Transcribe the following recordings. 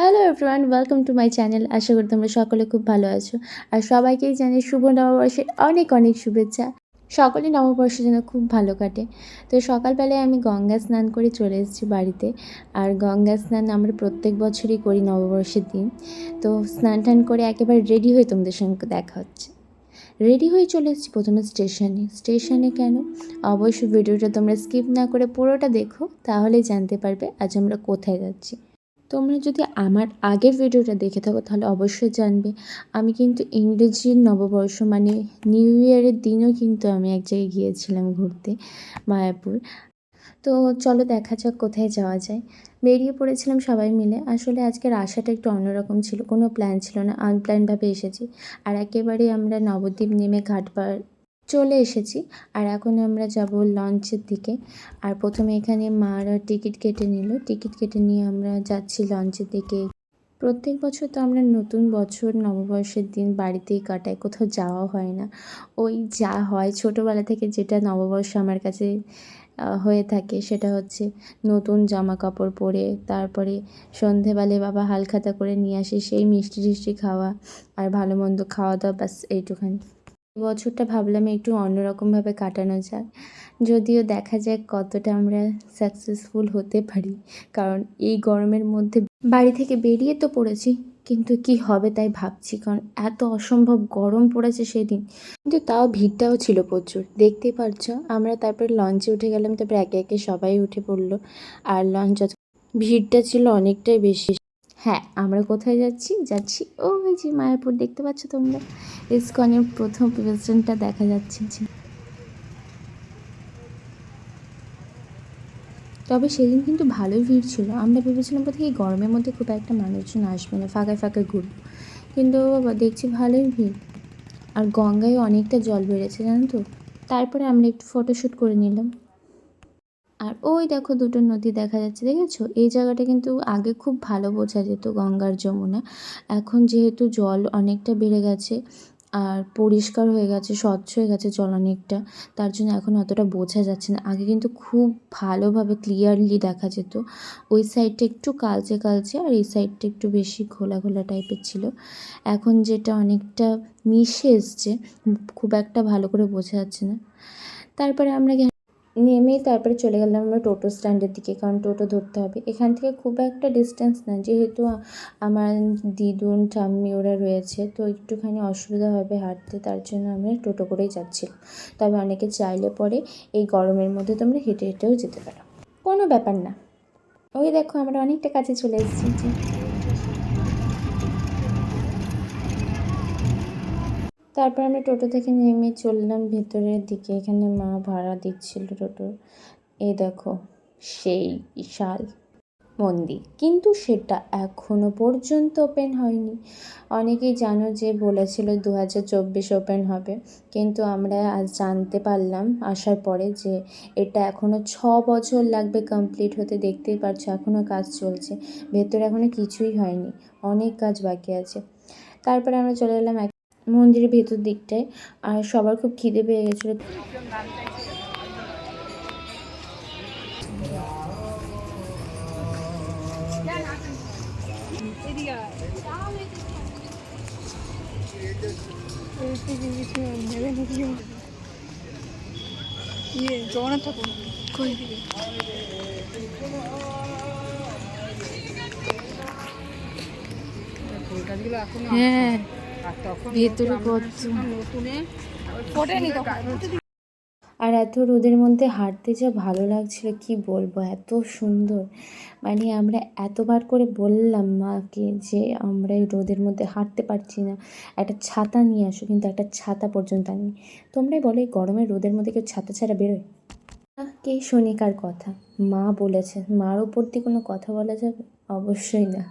Hello everyone welcome to my channel আশা করি তোমরা সকলে খুব ভালো আছো। আর সবাইকেই জানি শুভ নববর্ষের অনেক অনেক শুভেচ্ছা। সকলে নববর্ষ যেন খুব ভালো কাটে। তো সকালবেলায় আমি গঙ্গা স্নান করে চলে এসেছি বাড়িতে। আর গঙ্গা স্নান আমরা প্রত্যেক বছরই করি নববর্ষের দিন। তো স্নান টান করে একেবারে রেডি হয়ে তোমাদের সঙ্গে দেখা হচ্ছে। রেডি হয়ে চলে এসেছি প্রথমে স্টেশনে। স্টেশনে কেন? অবশ্যই ভিডিওটা তোমরা স্কিপ না করে পুরোটা দেখো, তাহলেই জানতে পারবে আজ আমরা কোথায় যাচ্ছি। তোমরা যদি আমার আগের ভিডিওটা দেখে থাকো, তাহলে অবশ্যই জানবে। আমি কিন্তু ইংরেজির নববর্ষ মানে নিউ ইয়ারের দিনও কিন্তু আমি এক জায়গায় গিয়েছিলাম ঘুরতে, মায়াপুর। তো চলো দেখা যাক কোথায় যাওয়া যায়। বেরিয়ে পড়েছিলাম সবাই মিলে। আসলে আজকের আশাটা একটু অন্যরকম ছিল, কোনো প্ল্যান ছিল না। আনপ্ল্যানভাবে এসেছি। আর একেবারে আমরা নবদ্বীপ নেমে ঘাট পার চলে এসেছি। আর এখন আমরা যাব লঞ্চের দিকে। আর প্রথমে এখানে মারা টিকিট কেটে নিল। টিকিট কেটে নিয়ে আমরা যাচ্ছি লঞ্চের দিকে। প্রত্যেক বছর তো আমরা নতুন বছর, নববর্ষের দিন বাড়িতেই কাটাই, কোথাও যাওয়া হয় না। ওই যা হয়, ছোটোবেলা থেকে যেটা নববর্ষ আমার কাছে হয়ে থাকে সেটা হচ্ছে নতুন জামা কাপড় পরে, তারপরে সন্ধেবেলায় বাবা হালখাতা করে নিয়ে আসে সেই মিষ্টি টিষ্টি খাওয়া আর ভালো মন্দ খাওয়া দাওয়া, ব্যাস এইটুখানি। বছরটা ভাবলাম একটু অন্যরকমভাবে কাটানো যাক। যদিও দেখা যাক কতটা আমরা সাকসেসফুল হতে পারি। কারণ এই গরমের মধ্যে বাড়ি থেকে বেরিয়ে তো পড়েছি, কিন্তু কি হবে তাই ভাবছি। কারণ এত অসম্ভব গরম পড়েছে সেদিন। কিন্তু তাও ভিড়টাও ছিল প্রচুর। দেখতেই পারছ আমরা তারপর লঞ্চে উঠে গেলাম, তারপর একে একে সবাই উঠে পড়ল। আর লঞ্চ ভিড়টা ছিল অনেকটাই বেশি। হ্যাঁ আমরা কোথায় যাচ্ছি? যাচ্ছি ও ওই যে মায়াপুর, দেখতে পাচ্ছ তোমরা? ইসকনের প্রথম প্রেজেন্টটা দেখা যাচ্ছে যে। তবে সেদিন কিন্তু ভালোই ভিড় ছিল। আমরা ভেবেছিলাম বোধহয় এই গরমের মধ্যে খুব একটা মানুষজন আসবে না ফাঁকায় ফাঁকায় ঘুরবো। কিন্তু দেখছি ভালোই ভিড়। আর গঙ্গায় অনেকটা জল বেড়েছে, জানো তো? তারপরে আমরা একটু ফটোশ্যুট করে নিলাম। আর ওই দেখো দুটো নদী দেখা যাচ্ছে, দেখেছ? এই জায়গাটা কিন্তু আগে খুব ভালো বোঝা যেত গঙ্গার যমুনা। এখন যেহেতু জল অনেকটা বেড়ে গেছে আর পরিষ্কার হয়ে গেছে, স্বচ্ছ হয়ে গেছে জল অনেকটা, তার জন্য এখন অতটা বোঝা যাচ্ছে না। আগে কিন্তু খুব ভালোভাবে ক্লিয়ারলি দেখা যেত। ওই সাইডটা একটু কালচে কালচে আর এই সাইডটা একটু বেশি ঘোলা ঘোলা টাইপের ছিল। এখন যেটা অনেকটা মিশে এসছে, খুব একটা ভালো করে বোঝা যাচ্ছে না। তারপরে আমরা নেমে তারপরে চলে গেলাম আমরা টোটো স্ট্যান্ডের দিকে, কারণ টোটো ধরতে হবে। এখান থেকে খুব একটা ডিস্টেন্স না, যেহেতু আমার দিদুন, ঠাম্মি ওরা রয়েছে, তো একটুখানি অসুবিধা হবে হাঁটতে, তার জন্য আমরা টোটো করেই যাচ্ছিলাম। তবে অনেকে চাইলে পরে এই গরমের মধ্যে তোমরা হেঁটে হেঁটেও যেতে পারো। কোনো ব্যাপার না। ওই দেখো আমরা অনেকটা কাছে চলে এসেছি। তারপর আমরা টোটো থেকে নেমে চললাম ভেতরের দিকে। এখানে মা ভাড়া দিচ্ছিল টোটো। এ দেখো, সেই বিশাল মন্দির। কিন্তু সেটা এখনও পর্যন্ত ওপেন হয়নি। অনেকেই জানো যে বলেছিল দু হাজার চব্বিশ ওপেন হবে। কিন্তু আমরা আজ জানতে পারলাম, আসার পরে যে এটা এখনও ছ বছর লাগবে কমপ্লিট হতে। দেখতেই পারছ এখনও কাজ চলছে। ভেতরে এখনও কিছুই হয়নি। অনেক কাজ বাকি আছে। তারপরে আমরা চলে এলাম মন্দিরের ভেতর দিকটায় আর সবার খুব খিদে পেয়ে গেছিল। ইয়ে জগন্নাথ ঠাকুর। কই? ফুলগাছগুলো হ্যাঁ। ভেতরে আর এত রোদের মধ্যে হাঁটতে যা ভালো লাগছিল, কি বলব? এত সুন্দর। মানে আমরা এতবার করে বললাম মাকে যে আমরা এই রোদের মধ্যে হাঁটতে পারছি না। একটা ছাতা নিয়ে আসো, কিন্তু একটা ছাতা পর্যন্ত আনি তোমরাই বলো, এই গরমের রোদের মধ্যে কেউ ছাতা ছাড়া বেরোয়? কে শোনে কার কথা। মা বলেছে, মার ওপর দিয়ে কোনো কথা বলা যাবে? অবশ্যই না।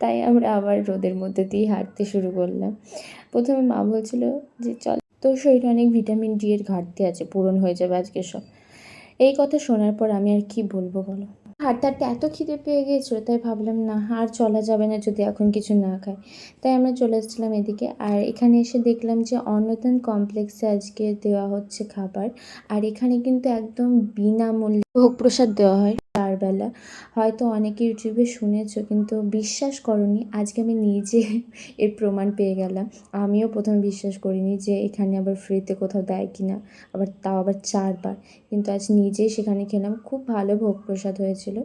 তাই আমরা আবার রোদের মধ্যে দিয়ে হাঁটতে শুরু করলাম। প্রথমে মা বলছিল যে, চল, তোর শরীরে অনেক ভিটামিন ডি এর ঘাটতি আছে, পূরণ হয়ে যাবে আজকে সব। এই কথা শোনার পর আমি আর কি বলব বলো? হাঁটতে হাঁটতে এত খিদে পেয়ে গিয়েছিল, তাই ভাবলাম, না, আর চলা যাবে না যদি এখন কিছু না খাই। তাই আমরা চলে এসেছিলাম এদিকে, আর এখানে এসে দেখলাম যে, অন্নদান কমপ্লেক্সে আজকে দেওয়া হচ্ছে খাবার, আর এখানে কিন্তু একদম বিনামূল্যে ভোগ প্রসাদ দেওয়া হয়। চারবেলা হয়তো অনেকে ইউটিউবে শুনেছো, কিন্তু বিশ্বাস করনি, আজকে আমি নিজে এর প্রমাণ পেয়ে গেলাম। আমিও প্রথমে বিশ্বাস করিনি যে এখানে আবার ফ্রিতে কোথাও দেয় কি না আবার তাও আবার চারবার। কিন্তু আজ নিজেই সেখানে খেলাম, খুব ভালো ভোগ প্রসাদ হয়েছিল।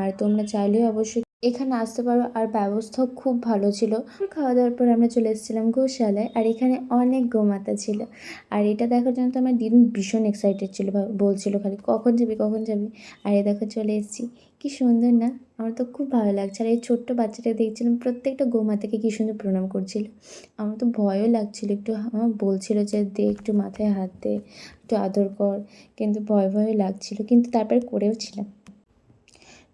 আর তোমরা চাইলেও অবশ্যই এখানে আসতে পারো। আর ব্যবস্থাও খুব ভালো ছিল। খাওয়া দাওয়ার পর আমরা চলে এসেছিলাম গোশালায়। আর এখানে অনেক গোমাতা ছিল। আর এটা দেখার জন্য তো আমার দিন ভীষণ এক্সাইটেড ছিল বলছিল খালি, কখন যাবি কখন যাবি? আর এ দেখো চলে এসেছি। কি সুন্দর না? আমার তো খুব ভালো লাগছে। আর এই ছোট্ট বাচ্চাটা দেখছিলাম, প্রত্যেকটা গোমাতাকে কি সুন্দর প্রণাম করছিল। আমার তো ভয়ও লাগছিল একটু। আমার বলছিল যে, দে একটু মাথায় হাত দে, একটু আদর কর। কিন্তু ভয় ভয় লাগছিল। কিন্তু তারপরে করেও ছিলাম।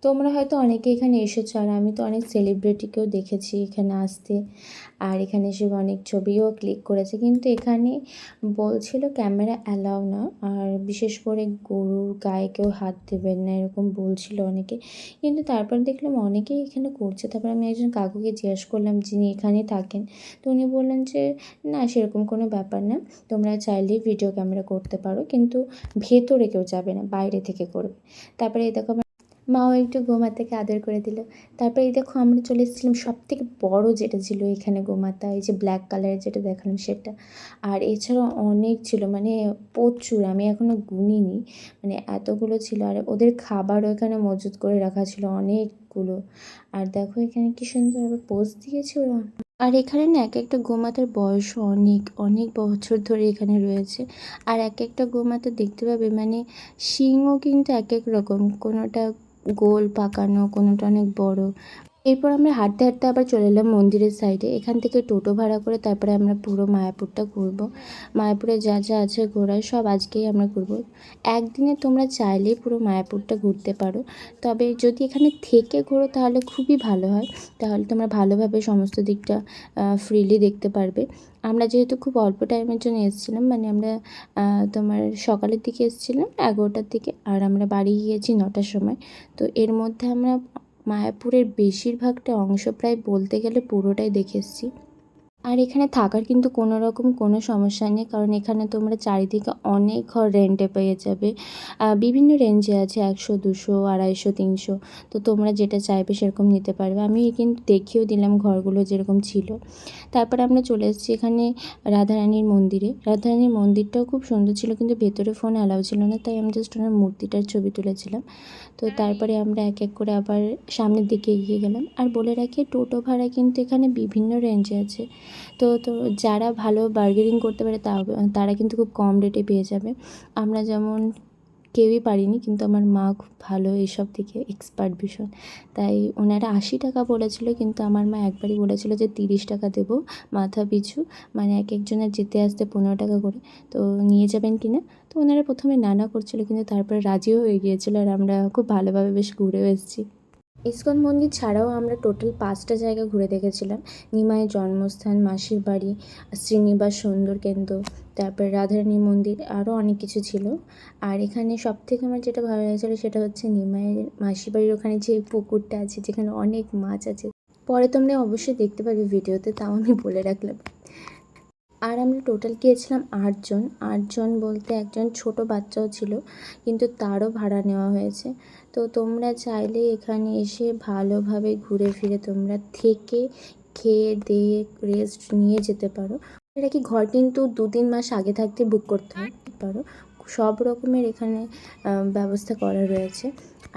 তোমরা হয়তো অনেকে এখানে এসেছ আর আমি তো অনেক সেলিব্রিটিকেও দেখেছি এখানে আসতে। আর এখানে এসে অনেক ছবিও ক্লিক করেছে। কিন্তু এখানে বলছিল ক্যামেরা অ্যালাউ না। আর বিশেষ করে গরুর গায়ে কেউ হাত দেবেন না এরকম বলছিল অনেকে। কিন্তু তারপর দেখলাম অনেকেই এখানে করছে। তারপর আমি একজন কাকুকে জিজ্ঞেস করলাম, যিনি এখানেই থাকেন? তো উনি বললেন যে, না, সেরকম কোনো ব্যাপার না। তোমরা চাইলেই ভিডিও ক্যামেরা করতে পারো। কিন্তু ভেতরে কেউ যাবে না, বাইরে থেকে করবে। তারপরে আমার মাও একটু গোমাতাকে আদর করে দিল। তারপরে এই দেখো আমরা চলে এসেছিলাম সব থেকে বড়ো যেটা ছিল এখানে গোমাতা, এই যে ব্ল্যাক কালারের যেটা দেখালাম সেটা। আর এছাড়াও অনেক ছিল মানে প্রচুর, আমি এখনও গুনিনি মানে এতগুলো ছিল। আর ওদের খাবারও এখানে মজুত করে রাখা ছিল অনেকগুলো। আর দেখো এখানে কি সুন্দরভাবে পোজ দিয়েছে ওরা। আর এখানে না এক একটা গোমাতার বয়সও অনেক অনেক বছর ধরে এখানে রয়েছে। আর এক একটা গোমাতা দেখতে পাবে মানে শিংও কিন্তু এক এক রকম, কোনোটা গোল পাকানো কোনোটা অনেক বড়। এরপর আমরা হাঁটতে হাঁটতে আবার চলে এলাম মন্দিরের সাইডে এখান থেকে টোটো ভাড়া করে তারপরে আমরা পুরো মায়াপুরটা ঘুরবো। মায়াপুরে যা যা আছে ঘোরার সব আজকেই আমরা ঘুরবো। একদিনে তোমরা চাইলেই পুরো মায়াপুরটা ঘুরতে পারো। তবে যদি এখানে থেকে ঘোরো তাহলে খুবই ভালো হয়। তাহলে তোমরা ভালোভাবে সমস্ত দিকটা ফ্রিলি দেখতে পারবে। আমরা যেহেতু খুব অল্প টাইমের জন্য এসেছিলাম মানে আমরা তোমার সকালের দিকে এসেছিলাম, এগারোটার দিকে, আর আমরা বাড়ি গিয়েছি নটার সময়। তো এর মধ্যে আমরা মায়াপুরের বেশিরভাগটা অংশ প্রায় বলতে গেলে পুরোটাই দেখে এসেছি। আর এখানে থাকার কিন্তু কোনো রকম কোনো সমস্যা নেই কারণ এখানে তোমরা চারিদিকে অনেক ঘর রেন্টে পেয়ে যাবে। বিভিন্ন রেঞ্জে আছে একশো দুশো আড়াইশো তিনশো। তো তোমরা যেটা চাইবে সেরকম নিতে পারবে। আমি কিন্তু দেখিয়েও দিলাম ঘরগুলো যেরকম ছিল। তারপরে আমরা চলে এসেছি এখানে রাধারানীর মন্দিরে। রাধারানীর মন্দিরটাও খুব সুন্দর ছিল কিন্তু ভেতরে ফোন অ্যালাউ ছিল না তাই আমি জাস্ট ওনার মূর্তিটার ছবি তুলেছিলাম। তো তারপরে আমরা এক এক করে আবার সামনের দিকে এগিয়ে গেলাম। আর বলে রাখি টোটো ভাড়া কিন্তু এখানে বিভিন্ন রেঞ্জে আছে। তো তো যারা ভালো বার্গেনিং করতে পারে তারা কিন্তু খুব কম রেটে পেয়ে যাবে। আমরা যেমন কেউই পারিনি, কিন্তু আমার মা খুব ভালো এইসব দিকে এক্সপার্ট ভীষণ। তাই ওনারা আশি টাকা বলেছিল, কিন্তু আমার মা একবারই বলেছিল যে তিরিশ টাকা দেবো, মাথা পিছু। মানে এক একজনের যেতে আসতে পনেরো টাকা করে। তো নিয়ে যাবেন কি না তো ওনারা প্রথমে নানা করছিল, কিন্তু তারপরে রাজিও হয়ে গিয়েছিল আর আমরা খুব ভালোভাবে বেশ ঘুরেও এসেছি। ইস্কন মন্দির ছাড়াও আমরা টোটাল পাঁচটা জায়গা ঘুরে দেখেছিলাম। নিমাইয়ের জন্মস্থান, মাসির বাড়ি, শ্রীনিবাস সুন্দর কেন্দ্র, তারপর রাধারানী মন্দির, আরও অনেক কিছু ছিল। আর এখানে সব থেকে আমার যেটা ভালো লেগেছিলো সেটা হচ্ছে নিমাইয়ের মাসির বাড়ির ওখানে যে পুকুরটা আছে, যেখানে অনেক মাছ আছে। পরে তোমরা অবশ্যই দেখতে পারবে ভিডিওতে, তাও আমি বলে রাখলাম। আর আমরা টোটাল গিয়েছিলাম আটজন। আটজন বলতে একজন ছোট বাচ্চাও ছিল, কিন্তু তারও ভাড়া নেওয়া হয়েছে। তো তোমরা চাইলে এখানে এসে ভালোভাবে ঘুরে ফিরে তোমরা থেকে খেয়ে দিয়ে রেস্ট নিয়ে যেতে পারো। এটা কি ঘর কিন্তু দু তিন মাস আগে থাকতে বুক করতে পারো। সব রকমের এখানে ব্যবস্থা করা রয়েছে।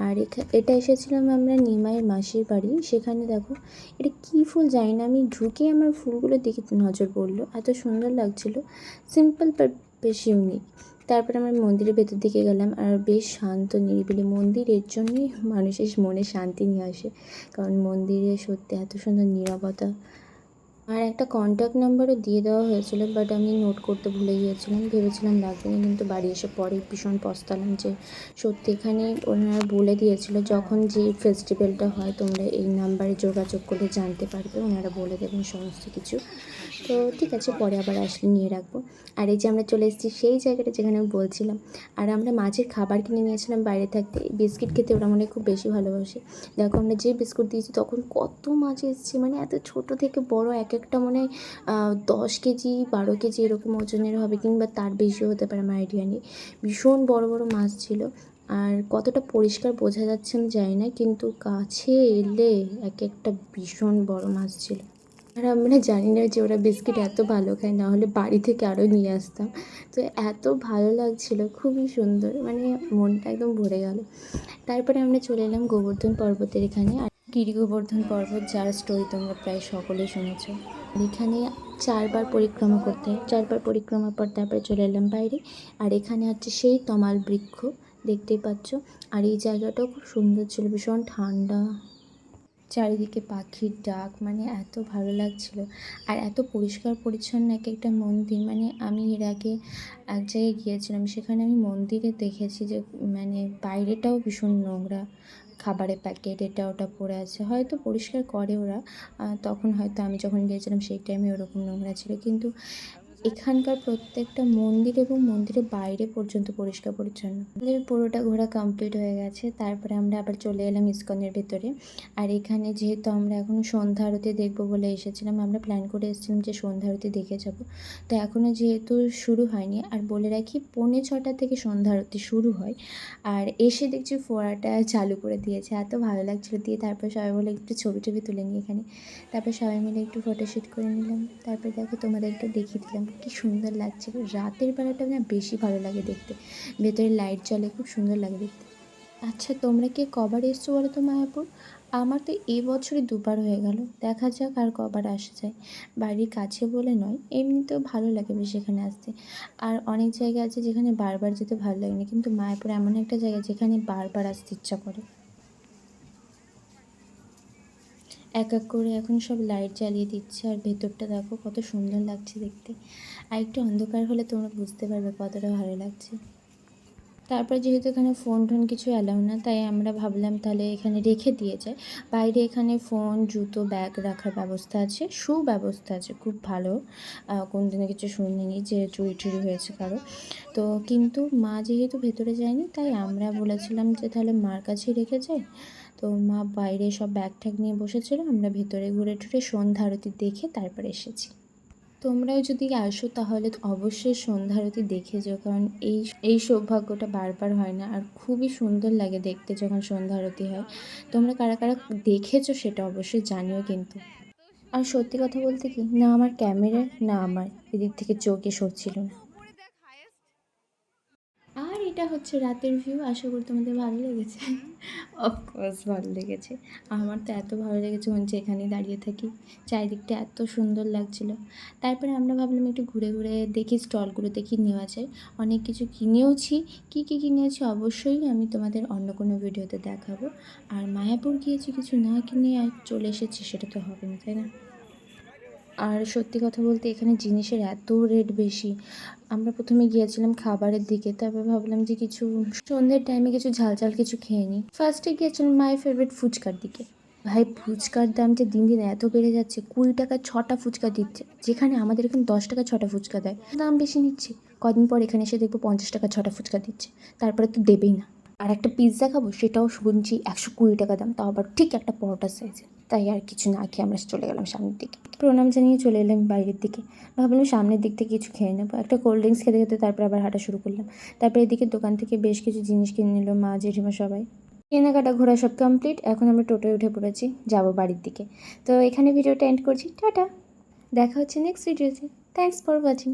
আর এটা এসেছিলাম আমরা নিমাইয়ের মাসির বাড়ি। সেখানে দেখো, এটা কী ফুল জানি না, আমি ঢুকে আমার ফুলগুলো দেখে নজর পড়ল। এত সুন্দর লাগছিল। সিম্পল বাট বেশ ইউনিক তারপর আমরা মন্দিরের ভেতর দিকে গেলাম আর বেশ শান্ত, নিরিবিলি। মন্দির এর জন্যই মানুষের মনে শান্তি নিয়ে আসে। কারণ মন্দিরে সত্যি এত সুন্দর নীরবতা আর একটা কন্ট্যাক্ট নাম্বারও দিয়ে দেওয়া হয়েছিল বাট আমি নোট করতে ভুলে গিয়েছিলাম, ভেবেছিলাম লাগবে না কিন্তু বাড়ি এসে পরে ভীষণ পস্তালাম যে সত্যি এখানে ওনারা বলে দিয়েছিল, যখন যে ফেস্টিভ্যালটা হয় তোমরা এই নাম্বারে যোগাযোগ করে জানতে পারবে, ওনারা বলে দেবেন সমস্ত কিছু। তো ঠিক আছে, পরে আবার আসলে নিয়ে রাখব। আর এই যে আমরা চলে এসেছি সেই জায়গাটা যেখানে আমি বলছিলাম, আর আমরা মাছের খাবার কিনে নিয়েছিলাম বাইরে থাকতে, বিস্কিট খেতে ওরা মনে খুব বেশি ভালোবাসে। দেখো আমরা যে বিস্কুট দিয়েছি, তখন কত মাছ এসেছে মানে এত ছোট থেকে বড়, এক একটা মনে হয় দশ কেজি, বারো কেজি এরকম ওজনের হবে কিংবা তার বেশিও হতে পারে, আমার আইডিয়া নেই। ভীষণ বড় বড় মাছ ছিল। আর কতটা পরিষ্কার বোঝা যাচ্ছে আমি জানি না, কিন্তু কাছে এলে এক একটা ভীষণ বড় মাছ ছিল। আর আমরা জানি না যে ওরা বিস্কিট এত ভালো খায়, না হলে বাড়ি থেকে আরও নিয়ে আসতাম। তো এত ভালো লাগছিল, খুবই সুন্দর মানে মনটা একদম ভরে গেল। তারপরে আমরা চলে এলাম গোবর্ধন পর্বতের এখানে আর গিরি গোবর্ধন পর্বত যার স্টোরি তোমরা প্রায় সকলেই শুনেছ। এখানে চারবার পরিক্রমা করতে, চারবার পরিক্রমার পর তারপরে চলে এলাম বাইরে। আর এখানে হচ্ছে সেই তমাল বৃক্ষ, দেখতেই পাচ্ছ। আর এই জায়গাটাও খুব সুন্দর ছিল, ভীষণ ঠান্ডা। চারিদিকে পাখির ডাক মানে এত ভালো লাগছিল। আর এত পরিষ্কার পরিচ্ছন্ন এক একটা মন্দির মানে আমি এর আগে এক জায়গায় গিয়েছিলাম, সেখানে আমি মন্দিরে দেখেছি যে মানে বাইরেটাও ভীষণ নোংরা। খাবারের প্যাকেট এটা ওটা পড়ে আছে। হয়তো পরিষ্কার করে ওরা। তখন হয়তো আমি যখন গিয়েছিলাম সেই টাইমে ওরকম নোংরা ছিল। কিন্তু এখানকার প্রত্যেকটা মন্দির এবং মন্দিরের বাইরে পর্যন্ত পরিষ্কার পরিচ্ছন্ন। আমাদের পুরোটা ঘোরা কমপ্লিট হয়ে গেছে। তারপরে আমরা আবার চলে এলাম ইস্কনের ভেতরে। আর এখানে যেহেতু আমরা এখন সন্ধ্যা আরতি দেখব বলে এসেছিলাম, আমরা প্ল্যান করে এসেছিলাম যে সন্ধ্যা আরতি দেখে যাব। তো এখনও যেহেতু শুরু হয়নি, আর বলে রাখি পৌনে ছটা থেকে সন্ধ্যা আরতি শুরু হয়। আর এসে দেখছি ফোয়ারাটা চালু করে দিয়েছে। এত ভালো লাগছিল। দিয়ে তারপর সবাই বলে একটু ছবি টবি তুলে নিই এখানে। তারপর সবাই মিলে একটু ফটোশ্যুট করে নিলাম। তারপর দেখো তোমাদেরকে দেখিয়ে দিলাম। কি সুন্দর লাগছিল রাতের বেলাটা না বেশি ভালো লাগে দেখতে। ভেতরে লাইট জ্বলে, খুব সুন্দর লাগে দেখতে। আচ্ছা তোমরা কে কবার এসছো বলো তো মায়াপুর? আমার তো এই বছরই দুবার হয়ে গেল। দেখা যাক আর কবার আসা যায়। বাড়ির কাছে বলে নয়, এমনিতেও ভালো লাগে বেশ এখানে আসতে। আর অনেক জায়গা আছে যেখানে বারবার যেতে ভালো লাগে না কিন্তু মায়াপুর এমন একটা জায়গা যেখানে বারবার আসতে ইচ্ছা করে। এক এক করে এখন সব লাইট জ্বালিয়ে দিচ্ছে। আর ভেতরটা দেখো কত সুন্দর লাগছে দেখতে। আর একটু অন্ধকার হলে তোমরা বুঝতে পারবে কতটা ভালো লাগছে। তারপর যেহেতু এখানে ফোন টোন কিছু অ্যালাউ না, তাই আমরা ভাবলাম তাহলে এখানে রেখে দিয়ে যাই। বাইরে এখানে ফোন জুতো ব্যাগ রাখার ব্যবস্থা আছে, সুব্যবস্থা আছে, খুব ভালো। কোনদিনও কিছু শুনিনি যে চুরি টুরি হয়েছে কারও। তো কিন্তু মা যেহেতু ভেতরে যায়নি, তাই আমরা বলেছিলাম যে তাহলে মার কাছেই রেখে যাই। তো মা বাইরে সব ব্যাগ ঠ্যাগ নিয়ে বসেছিল, আমরা ভেতরে ঘুরে টুরে সন্ধ্যা আরতি দেখে তারপরে এসেছি। তোমরাও যদি আসো তাহলে অবশ্যই সন্ধ্যা আরতি দেখে যেও কারণ এই এই সৌভাগ্যটা বারবার হয় না। আর খুবই সুন্দর লাগে দেখতে যখন সন্ধ্যা আরতি হয়। তোমরা কারা কারা দেখেছ সেটা অবশ্যই জানিও কিন্তু। আর সত্যি কথা বলতে কি, না আমার ক্যামেরা না আমার এদিক থেকে চোখে সরছিল না। এটা হচ্ছে রাতের ভিউ আশা করি তোমাদের ভালো লেগেছে। অফকোর্স ভালো লেগেছে। আমার তো এত ভালো লেগেছে মনে হচ্ছে এখানেই দাঁড়িয়ে থাকি। চারিদিকটা এত সুন্দর লাগছিল। তারপরে আমরা ভাবলাম একটু ঘুরে ঘুরে দেখি, স্টলগুলো দেখি, নেওয়া যায়। অনেক কিছু কিনেওছি। কী কী কিনেছি অবশ্যই আমি তোমাদের অন্য কোনো ভিডিওতে দেখাবো। আর মায়াপুর গিয়েছি কিছু না কিনে আর চলে এসেছি, সেটা তো হবে না, তাই না? আর সত্যি কথা বলতে এখানে জিনিসের এত রেট বেশি। আমরা প্রথমে গিয়েছিলাম খাবারের দিকে, তারপর ভাবলাম যে কিছু সন্ধ্যের টাইমে কিছু ঝাল ঝাল কিছু খেয়ে নিই। ফার্স্টে গিয়েছিলাম মাই ফেভারিট ফুচকার দিকে। ভাই, ফুচকার দাম যে দিন দিন এত বেড়ে যাচ্ছে, কুড়ি টাকা ছটা ফুচকা দিচ্ছে। যেখানে আমাদের এখানে দশ টাকা ছটা ফুচকা দেয়। দাম বেশি নিচ্ছে। কদিন পর এখানে এসে দেখব পঞ্চাশ টাকা ছটা ফুচকা দিচ্ছে। তারপরে তো দেবেই না। আর একটা পিৎজা খাব, সেটাও শুনছি একশো কুড়ি টাকা দাম, তাও আবার ঠিক একটা পরোটা সাইজে তাই আর কিছু না খেয়ে আমরা চলে গেলাম সামনের দিকে। প্রণাম জানিয়ে চলে এলাম বাইরের দিকে। ভাবলাম সামনের দিক থেকে কিছু খেয়ে নেব। একটা কোল্ড ড্রিঙ্কস খেতে খেতে তারপর আবার হাঁটা শুরু করলাম। তারপরে এদিকে দোকান থেকে বেশ কিছু জিনিস কিনে নিল মা, জেঠিমা সবাই। কেনাকাটা ঘোরা সব কমপ্লিট এখন আমরা টোটোয় উঠে পড়েছি, যাব বাড়ির দিকে। তো এখানে ভিডিওটা এন্ড করছি। টাটা। দেখা হচ্ছে নেক্সট ভিডিওতে থ্যাংকস ফর ওয়াচিং